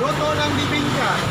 Luto ng bibingka.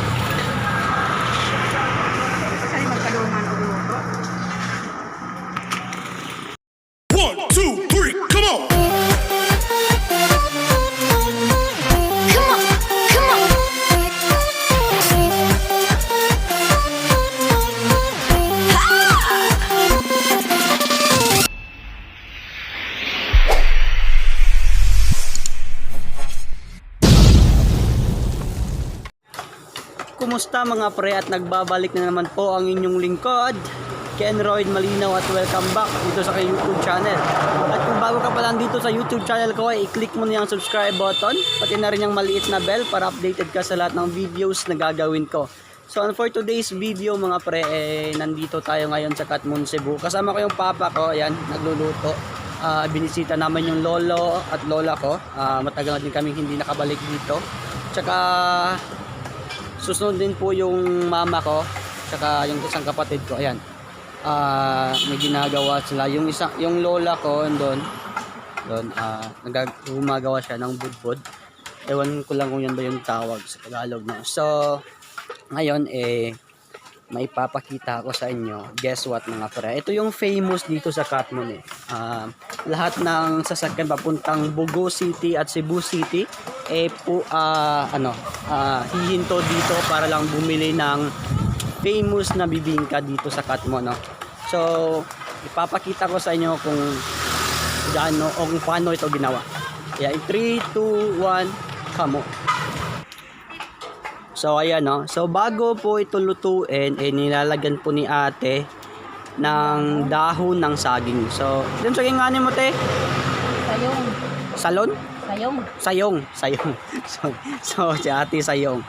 Kumusta mga pre? At nagbabalik na naman po ang inyong lingkod. Ken Royd Malinaw at welcome back dito sa YouTube channel. At kung bago ka pa lang dito sa YouTube channel ko ay i-click mo na yung subscribe button Pati na rin yung maliit na bell para updated ka sa lahat ng videos na gagawin ko. So for today's video mga pre eh, nandito tayo ngayon sa Katmon Cebu Kasama ko yung papa ko, ayan, nagluluto. Ah, binisita naman yung lolo at lola ko. Ah, Matagal na din kami hindi nakabalik dito. Tsaka susunod din po yung mama ko tsaka yung isang kapatid ko ayan. Ah may ginagawa sila. Yung isa yung lola ko doon doon ah nagag- gumagawa siya ng budbud. Ewan ko lang kung yan ba yung tawag sa Tagalog no? So ngayon eh may papakita ako sa inyo. Guess what mga pre? Ito yung famous dito sa Katmon eh. Ah, lahat ng sasakyan papuntang Bugo City at Cebu City eh po ah, ano ah, hihinto dito para lang bumili ng famous na bibingka dito sa Katmon no. So ipapakita ko sa inyo kung gaano o kung paano ito ginawa. Yeah, in 3 2 1 come on. So ayan no. So bago po ito lutuin, eh nilalagyan po ni ate ng dahon ng saging. So, yung saging nga mo te? Sayong. Salon? Sayong. Sayong. Sayong. so, so si ate sayong.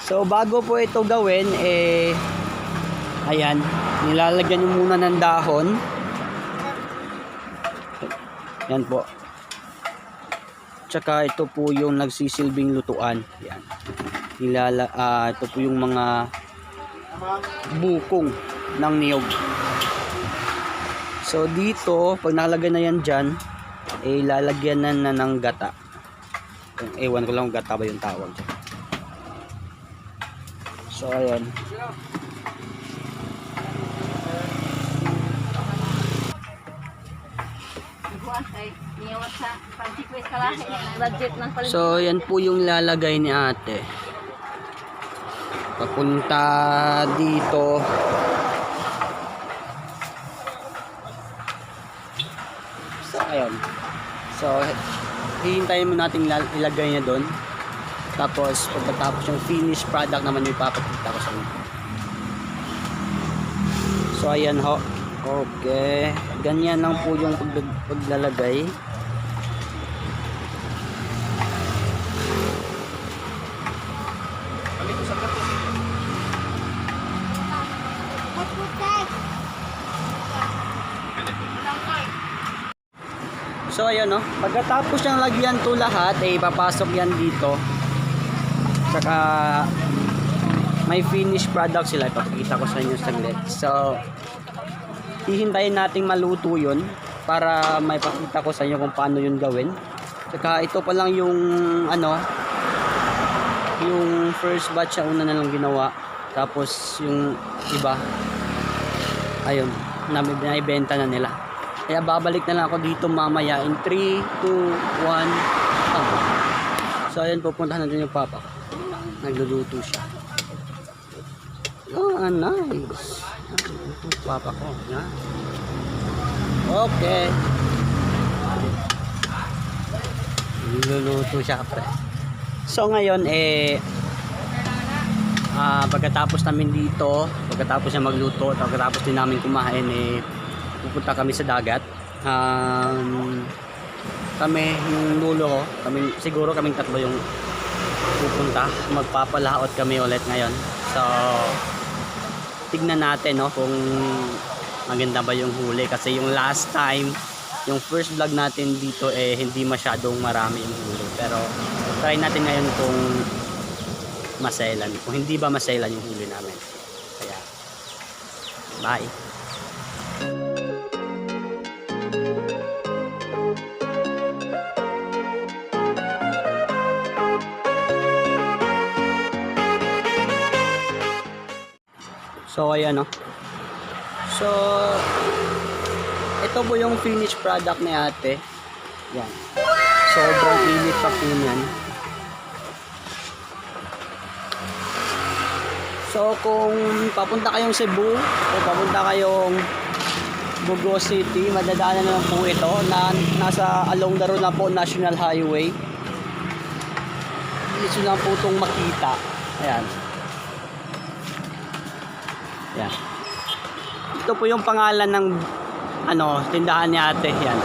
So bago po ito gawin, eh ayan, nilalagyan nyo muna ng dahon. Yan po. Tsaka ito po yung nagsisilbing lutuan. Yan. Nilala, ah, ito po yung mga bukong ng niyog. So dito, pag nakalagay na yan dyan, eh lalagyan na, na ng gata. Ewan ko lang kung gata ba yung tawag dyan. So ayan. So yan po yung lalagay ni ate. Papunta dito. So ayun. So hihintayin mo natin ilagay niya doon. Tapos pagkatapos yung finished product naman yung ipapakita ko sa inyo. So ayan ho. Okay. Ganyan lang po yung pag- paglalagay. So ayun no, pagkatapos niyang lagyan to lahat, eh papasok yan dito. Saka may finished product sila, ipapakita ko sa inyo saglit. So hihintayin nating maluto yun para may pakita ko sa inyo kung paano yun gawin. Saka ito pa lang yung ano, yung first batch na una na lang ginawa. Tapos yung iba, ayun, namin binibenta na nila. Kaya babalik na lang ako dito mamaya in 3, 2, 1, oh. So ayun, pupuntahan natin yung papa. Nagluluto siya. Oh, nice. Papa ko. Yan. Okay. Nagluluto siya, pre. So ngayon, eh, ah pagkatapos namin dito, pagkatapos niya magluto, pagkatapos din namin kumain, eh, pupunta kami sa dagat. Um, kami, yung lulo ko, kami, siguro kaming tatlo yung pupunta. Magpapalaot kami ulit ngayon. So, tignan natin no, kung maganda ba yung huli. Kasi yung last time, yung first vlog natin dito eh hindi masyadong marami yung huli. Pero try natin ngayon kung masailan. Kung hindi ba masailan yung huli namin. Kaya, bye! So, ayan o. So, ito po yung finished product ni ate. Yan. Sobrang init pa po niyan. So, kung papunta kayong Cebu o papunta kayong Bugo City, madadaanan na po ito na nasa along the road na po National Highway. Dito lang po itong makita. Ayan. Ayan. Ito po yung pangalan ng ano, tindahan ni ate. Yan.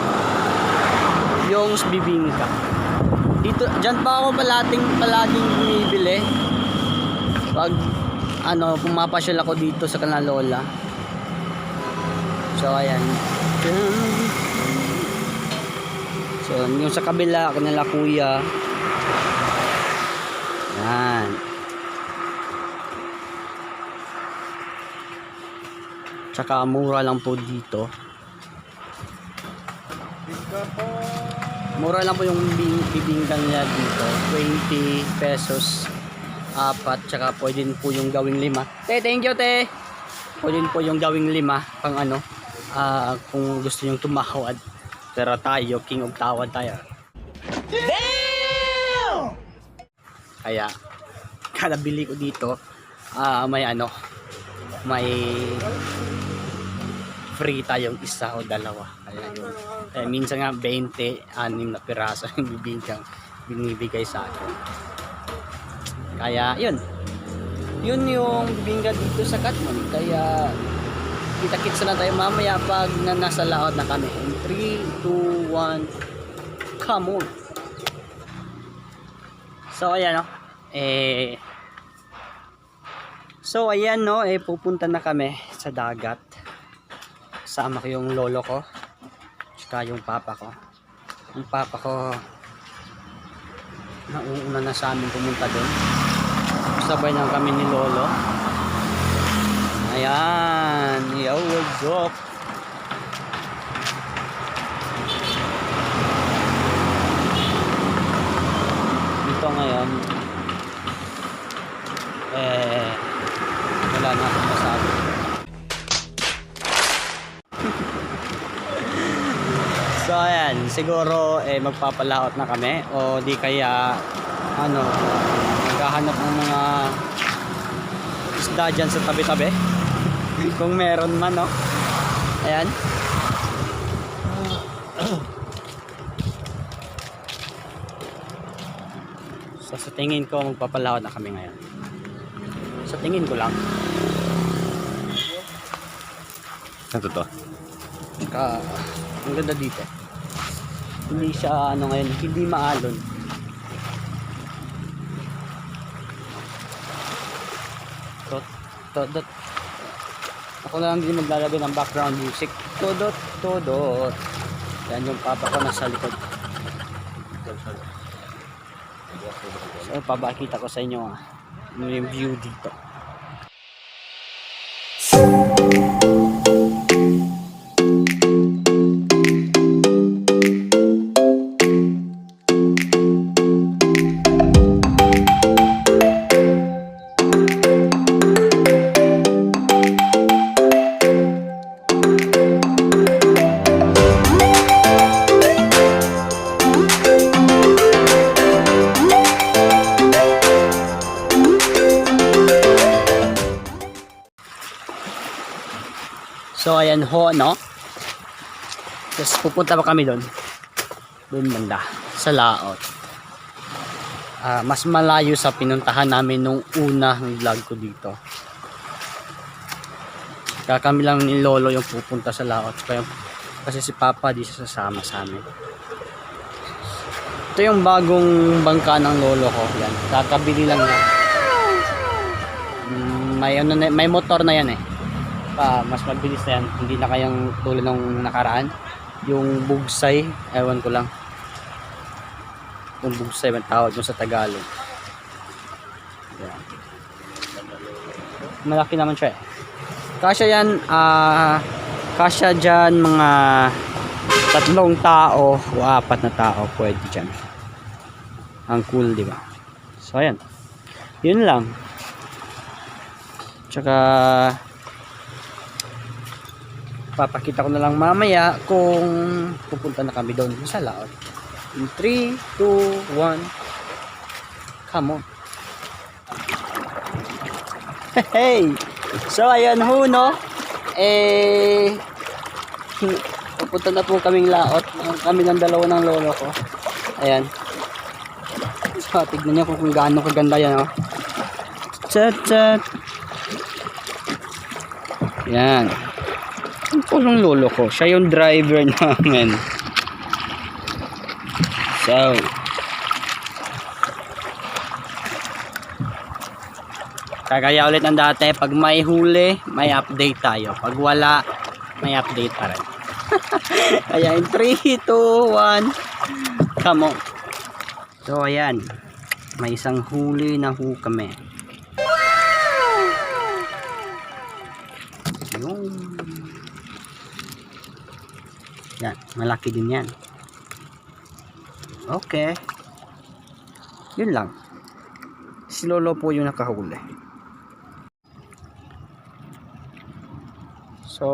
Yung bibingka. Dito, dyan pa ako palating, palaging bumibili. Pag ano, pumapasyal ako dito sa Kanalola. So, ayan. So, yung sa kabila, kanila kuya. Yan. Tsaka mura lang po dito. Mura lang po yung bi- bibinggan nila dito. 20 pesos. Apat. Tsaka pwede po yung gawing lima. Te, thank you, te. Pwede po yung gawing lima. Pang ano. ah, kung gusto nyong tumawad. Pero tayo, king of tawad tayo. Kaya, kada bili ko dito, ah may ano, may free tayong isa o dalawa. Kaya yun. Kaya minsan nga 20, anim na piraso yung bibigyan binibigay sa akin. Kaya yun. Yun yung bibingka dito sa Katmon. Kaya kita-kits na tayo mamaya pag na nasa laot na kami. In 3, 2, 1, come on! So ayan no. Eh So ayan no, eh pupunta na kami sa dagat. Sama ko yung lolo ko. Tsaka yung papa ko. Yung papa ko nauuna na sa amin pumunta doon. Sabay na kami ni lolo. Ayan, yo, what's up? Dito ngayon, eh, wala na ayan, siguro, eh, magpapalaot na kami, o di kaya, ano, maghahanap ng mga isda dyan sa tabi-tabi. Kung meron man, no? Ayan. So sa tingin ko magpapalawad na kami ngayon. Sa tingin ko lang. Ano to? Ka, ang ganda dito. Hindi siya ano ngayon, hindi maalon. Tot, todot. Ako na lang din maglalagay ng background music. Todot, todot. Yan yung papa ko nasa likod. So, pabakita ko sa inyo ah, yung view dito. Ho, no? Tapos pupunta pa kami doon. Doon banda, sa Laot. Ah, mas malayo sa pinuntahan namin nung unang vlog ko dito. Kaya kami lang ni Lolo yung pupunta sa Laot. Kasi si Papa di sasama sa amin. Ito yung bagong bangka ng Lolo ko. Yan, kakabili lang niya. Mm, may, ano, may motor na yan eh pa mas mabilis na yan. Hindi na kayang tulad ng nakaraan. Yung bugsay ewan ko lang. Yung bugsay ang tawag mo sa Tagalog. Yan. malaki naman siya eh. Kasya yan ah kasya dyan mga tatlong tao o apat na tao pwede dyan. Ang cool di ba? So ayan. Yun lang. Tsaka papakita ko na lang mamaya kung pupunta na kami doon sa laot. In 3, 2, 1, come on. Hey! So, ayan ho, no? Eh, pupunta na po kaming laot. Kami ng dalawa ng lolo ko. Ayan. So, tignan niyo kung gaano kaganda yan, oh. Chat, chat. Yan. Ang pulong lolo ko. Siya yung driver namin. So, kagaya ulit ng dati, pag may huli, may update tayo. Pag wala, may update pa rin. Kaya in 3, 2, 1, come on. So, ayan. May isang huli na hu kami. Yung... Yan, malaki din yan. Okay. Yun lang. Si Lolo po yung nakahuli. So,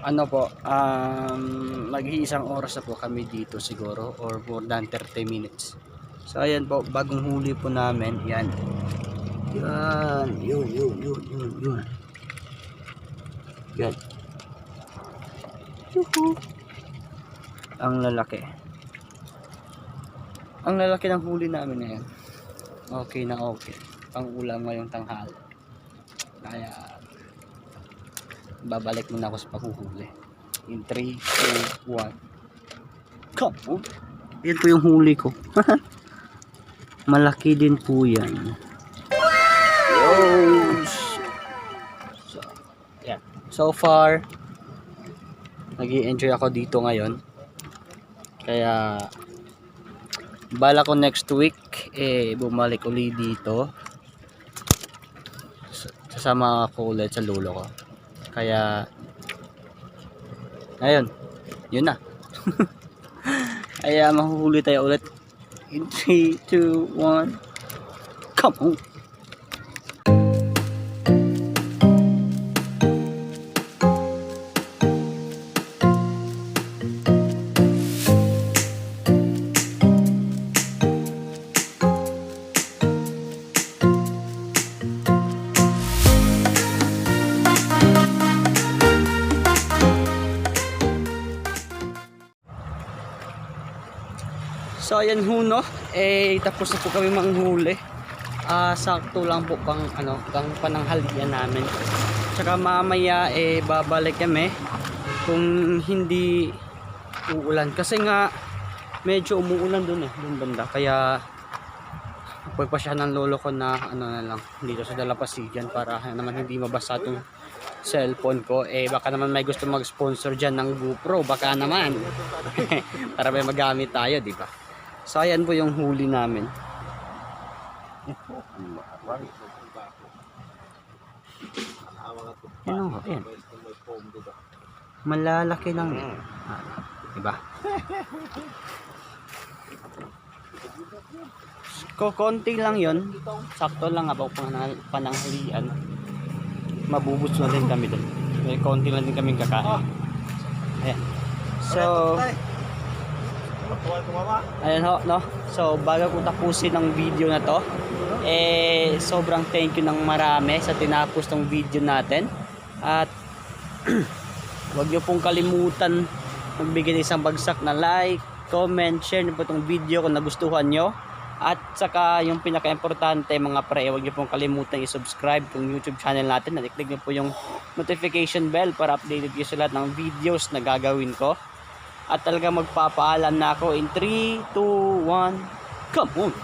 ano po, um, mag-iisang oras na po kami dito siguro or more than 30 minutes. So, ayan po, bagong huli po namin. Yan. Yan. Yun, yun, yun, yun, yun. Yan. Yuhu. Ang lalaki. Ang lalaki ng huli namin ngayon. Okay na okay. Pang ulam ngayong tanghal. Kaya, babalik muna ako sa paghuhuli. In 3, 2, 1. Come on. Yan po yung huli ko. Malaki din po yan. So, yeah. So far, nag enjoy ako dito ngayon. Kaya, bala ko next week, eh, bumalik uli dito. Sasama ako ulit sa lolo ko. Kaya, ayun, yun na. Kaya mahuhuli tayo ulit. In 3, 2, 1, come on! So ayan ho no, eh tapos na po kami manghuli. Ah sakto lang po pang ano, pang pananghalian namin. Tsaka mamaya eh babalik kami kung hindi uulan kasi nga medyo umuulan doon eh, doon banda. Kaya pagpasya ng lolo ko na ano na lang dito sa Dalapasigyan para naman hindi mabasa itong cellphone ko eh baka naman may gusto mag-sponsor diyan ng GoPro baka naman para may magamit tayo di ba So ayan po yung huli namin. Ano ho? Ayan. Malalaki lang yan. Ah, diba? Ko konti lang yon sakto lang about panang pananghalian mabubos na din kami doon may konti lang din kami kakain ayan so Ayan ho, no? So, bago ko tapusin ang video na to, eh, sobrang thank you ng marami sa tinapos ng video natin. At, huwag niyo pong kalimutan magbigay ng isang bagsak na like, comment, share niyo po itong video kung nagustuhan nyo. At saka yung pinaka-importante mga pre, huwag niyo pong kalimutan i-subscribe kung YouTube channel natin. At i-click niyo po yung notification bell para updated kayo sa lahat ng videos na gagawin ko. At talaga magpapaalam na ako in 3, 2, 1, come on!